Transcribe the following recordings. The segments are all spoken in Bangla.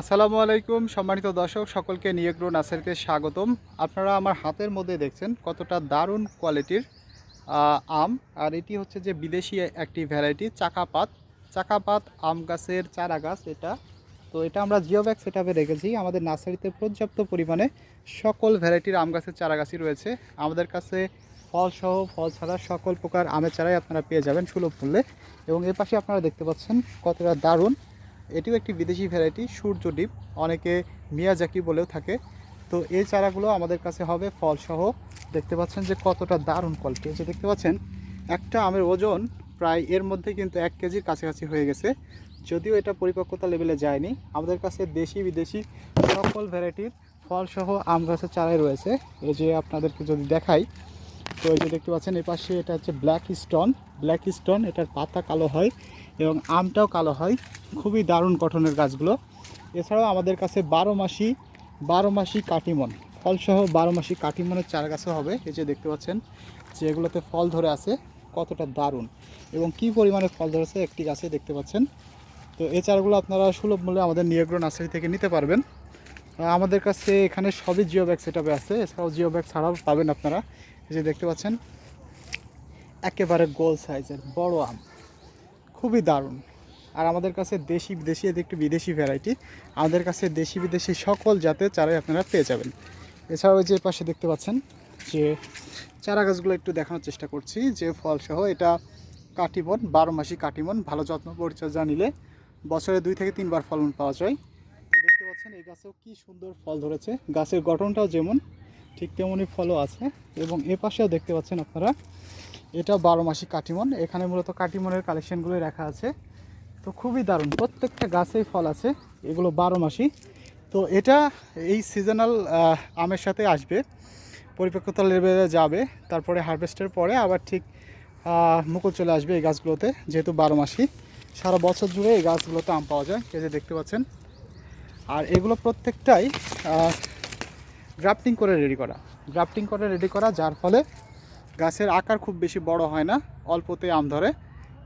আসসালামু আলাইকুম, সম্মানিত দর্শক, সকলকে নিয়েগ্রো নার্সারিতে স্বাগতম। আপনারা আমার হাতের মধ্যে দেখছেন কতটা দারুণ কোয়ালিটির আম। আর এটি হচ্ছে যে বিদেশি একটি ভ্যারাইটি, চাকাপাত। চাকাপাত, আম গাছের চারা গাছ এটা। তো এটা আমরা জিও ব্যাগ সেটাপে রেখেছি। আমাদের নার্সারিতে পর্যাপ্ত পরিমাণে সকল ভ্যারাইটির আম গাছের চারা গাছই রয়েছে। আমাদের কাছে ফল সহ ফল ছাড়া সকল প্রকার আমের চারাই আপনারা পেয়ে যাবেন সুলভ মূল্যে। এবং এর পাশে আপনারা দেখতে পাচ্ছেন কতটা দারুণ এটিও একটি বিদেশি ভ্যারাইটি সূর্য ডিপ অনেকে মিয়াজাকি বলেও থাকে। তো এই চারাগুলো আমাদের কাছে হবে ফলসহ। দেখতে পাচ্ছেন যে কতটা দারুণ কোয়ালিটি যে দেখতে পাচ্ছেন, একটা আমের ওজন প্রায় এর মধ্যে কিন্তু এক কেজির কাছাকাছি হয়ে গেছে। যদিও এটা পরিপক্কতা লেভেলে যায়নি। আমাদের কাছে দেশি, বিদেশি সকল ভ্যারাইটির ফলসহ আম গাছের চারাই রয়েছে। এই যে আপনাদেরকে যদি দেখাই, তো এই যে দেখতে পাচ্ছেন এই পাশে এটা হচ্ছে ব্ল্যাক স্টোন ব্ল্যাক স্টোন এটার পাতা কালো হয়। এবং আমটাও কালো হয়। খুবই দারুণ গঠনের গাছগুলো। এছাড়াও আমাদের কাছে বারো মাসি বারো মাসি কাটিমন। ফলসহ বারো মাসি কাটিমনের চারা গাছও হবে, এই যে দেখতে পাচ্ছেন, যে এগুলোতে ফল ধরে আছে, কতটা দারুণ। এবং কি পরিমাণে ফল ধরেছে একটি গাছে দেখতে পাচ্ছেন। তো এই চারাগুলো আপনারা সুলভ মূল্যে আমাদের নিয়োগ্র নার্সারি থেকে নিতে পারবেন। আমাদের কাছে এখানে সবই জিও ব্যাগ সেটাপে আছে। এছাড়াও জিও ব্যাগ ছাড়াও পাবেন আপনারা। এই যে দেখতে পাচ্ছেন, একেবারে গোল সাইজের বড় আম। খুবই দারুণ। আর আমাদের কাছে দেশি বিদেশি এটি একটি বিদেশি ভ্যারাইটি আমাদের কাছে দেশি বিদেশি সকল জাতের চারাই আপনারা পেয়ে যাবেন। এছাড়াও যে পাশে দেখতে পাচ্ছেন যে চারা গাছগুলো একটু দেখানোর চেষ্টা করছি, যে ফলসহ এটা কাটিমন বারো মাসি কাটিমন ভালো যত্ন পরিচর্যা নিলে বছরে দুই থেকে তিনবার ফলন পাওয়া যায়। দেখতে পাচ্ছেন এই গাছেও কি সুন্দর ফল ধরেছে। গাছের গঠনটাও যেমন, ঠিক তেমনই ফলও আছে। এবং এ পাশেও দেখতে পাচ্ছেন আপনারা এটা বারো মাসি কাটিমন এখানে মূলত কাটিমনের কালেকশনগুলোই রাখা আছে। তো খুবই দারুণ। প্রত্যেকটা গাছেই ফল আছে। এগুলো বারো মাসি। তো এটা এই সিজনাল আমের সাথে আসবে। পরিপক্কতা লেভেলে যাবে। তারপরে হারভেস্টের পরে আবার ঠিক মুকুল চলে আসবে এই গাছগুলোতে, যেহেতু বারো মাসি। সারা বছর জুড়ে এই গাছগুলোতে আম পাওয়া যায়। এই যে দেখতে পাচ্ছেন। আর এগুলো প্রত্যেকটাই গ্রাফটিং করে রেডি করা। গ্রাফটিং করে রেডি করা, যার ফলে গাছের আকার খুব বেশি বড় হয় না অল্পতে আম ধরে।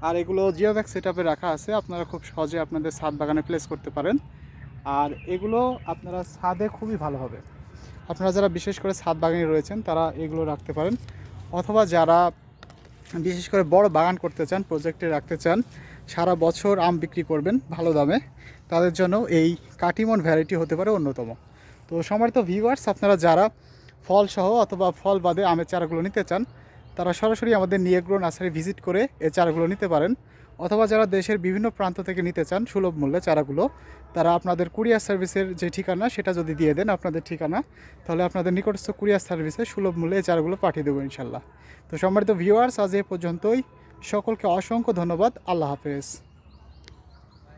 আর এগুলো জিওব্যাগ সেট রাখা আছে, আপনারা খুব সহজে আপনাদের ছাদ বাগানে প্লেস করতে পারেন। আর এগুলো আপনারা ছাদে খুবই ভালো হবে। আপনারা যারা বিশেষ করে ছাদ বাগানে রয়েছেন, তারা এগুলো রাখতে পারেন। অথবা যারা বিশেষ করে বড় বাগান করতে চান প্রজেক্টে রাখতে চান, সারা বছর আম বিক্রি করবেন ভালো দামে, তাদের জন্য এই কাটিমন ভ্যারাইটি হতে পারে অন্যতম। তো সম্মানিত ভিউয়ার্স আপনারা যারা ফল সহ অথবা ফল বাদে আমের চারাগুলো নিতে চান তারা সরাসরি আমাদের নিয়েগ্রো নার্সারি ভিজিট করে এ চারাগুলো নিতে পারেন। অথবা যারা দেশের বিভিন্ন প্রান্ত থেকে নিতে চান সুলভ মূল্যে চারাগুলো, তারা আপনাদের কুরিয়ার সার্ভিসের যে ঠিকানা সেটা যদি দিয়ে দেন আপনাদের ঠিকানা, তাহলে আপনাদের নিকটস্থ কুরিয়ার সার্ভিসে সুলভ মূল্যে এই চারাগুলো পাঠিয়ে দেবো ইনশাল্লাহ। তো সম্মানিত ভিউয়ার্স, আজ এ পর্যন্তই। সকলকে অসংখ্য ধন্যবাদ। আল্লাহ হাফেজ।